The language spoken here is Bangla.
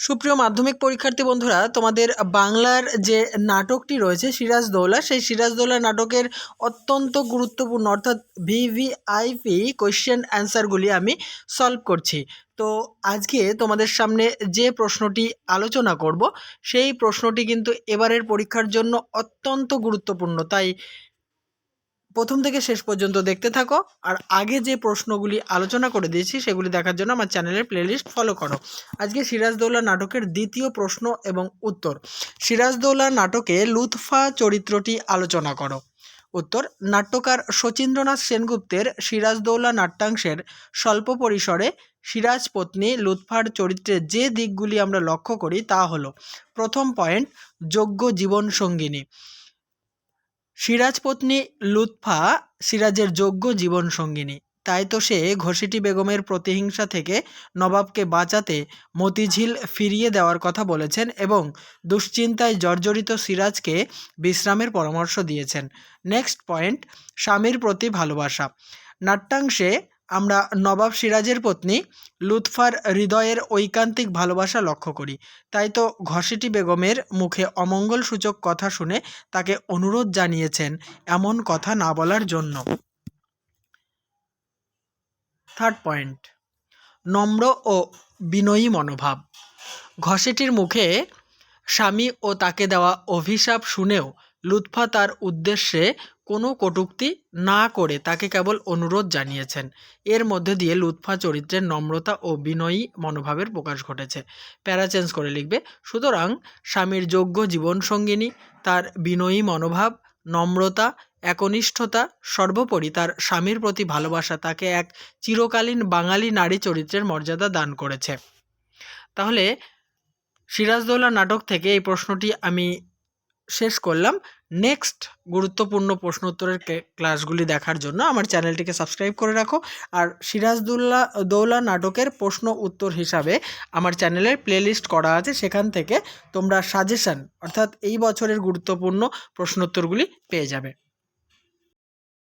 সুপ্রিয় মাধ্যমিক পরীক্ষার্থী বন্ধুরা, তোমাদের বাংলার যে নাটকটি রয়েছে, সিরাজদৌলা, সেই সিরাজদৌলা নাটকের অত্যন্ত গুরুত্বপূর্ণ, অর্থাৎ ভিভিআইপি কোয়েশ্চেন অ্যান্সারগুলি আমি সলভ করছি। তো আজকে তোমাদের সামনে যে প্রশ্নটি আলোচনা করব, সেই প্রশ্নটি কিন্তু এবারের পরীক্ষার জন্য অত্যন্ত গুরুত্বপূর্ণ। তাই প্রথম থেকে শেষ পর্যন্ত দেখতে থাকো। আর আগে যে প্রশ্নগুলি আলোচনা করে দিয়েছি, সেগুলি দেখার জন্য আমার চ্যানেলের প্লেলিস্ট ফলো করো। আজকে সিরাজদৌল্লা নাটকের দ্বিতীয় প্রশ্ন এবং উত্তর। সিরাজদৌল্লা নাটকে লুৎফা চরিত্রটি আলোচনা করো। উত্তর, নাট্যকার শচীন্দ্রনাথ সেনগুপ্তের সিরাজদৌল্লা নাট্যাংশের স্বল্প পরিসরে সিরাজ পত্নী লুৎফার চরিত্রের যে দিকগুলি আমরা লক্ষ্য করি তা হলো, প্রথম পয়েন্ট যোগ্য জীবন সঙ্গিনী সিরাজ পত্নী লুৎফা সিরাজের যোগ্য জীবন সঙ্গিনী। তাই তো সে ঘষিটি বেগমের প্রতিহিংসা থেকে নবাবকে বাঁচাতে মতিঝিল ফিরিয়ে দেওয়ার কথা বলেছেন এবং দুশ্চিন্তায় জর্জরিত সিরাজকে বিশ্রামের পরামর্শ দিয়েছেন। নেক্সট পয়েন্ট, স্বামীর প্রতি ভালোবাসা। নাট্যাংশে আমরা নবাব সিরাজের পত্নী লুৎফার হৃদয়ের ঐকান্তিক ভালোবাসা লক্ষ্য করি। তাই তো ঘসিটি বেগমের মুখে অমঙ্গল সূচক কথা শুনে তাকে অনুরোধ জানিয়েছেন এমন কথা না বলার জন্য। থার্ড পয়েন্ট, নম্র ও বিনয়ী মনোভাব। ঘসেটির মুখে স্বামী ও তাকে দেওয়া অভিশাপ শুনেও লুৎফা তার উদ্দেশ্যে কোনো কটূক্তি না করে তাকে কেবল অনুরোধ জানিয়েছেন। এর মধ্যে দিয়ে লুৎফা চরিত্রের নম্রতা ও বিনয়ী মনোভাবের প্রকাশ ঘটেছে। প্যারা চেঞ্জ করে লিখবে, সুতরাং স্বামীর যোগ্য জীবনসঙ্গিনী, তার বিনয়ী মনোভাব, নম্রতা, একনিষ্ঠতা, সর্বোপরি তার স্বামীর প্রতি ভালোবাসা তাকে এক চিরকালীন বাঙালি নারী চরিত্রের মর্যাদা দান করেছে। তাহলে সিরাজদৌল্লা নাটক থেকে এই প্রশ্নটি আমি শেষ করলাম। নেক্সট গুরুত্বপূর্ণ প্রশ্ন উত্তরের কে- ক্লাসগুলি দেখার জন্য আমার চ্যানেলটিকে সাবস্ক্রাইব করে রাখো। আর সিরাজদুল্লা, দৌলা নাটকের প্রশ্ন উত্তর হিসাবে আমার চ্যানেলের প্লেলিস্ট করা আছে। সেখান থেকে তোমরা সাজেশান অর্থাৎ এই বছরের গুরুত্বপূর্ণ প্রশ্নোত্তরগুলি পেয়ে যাবে।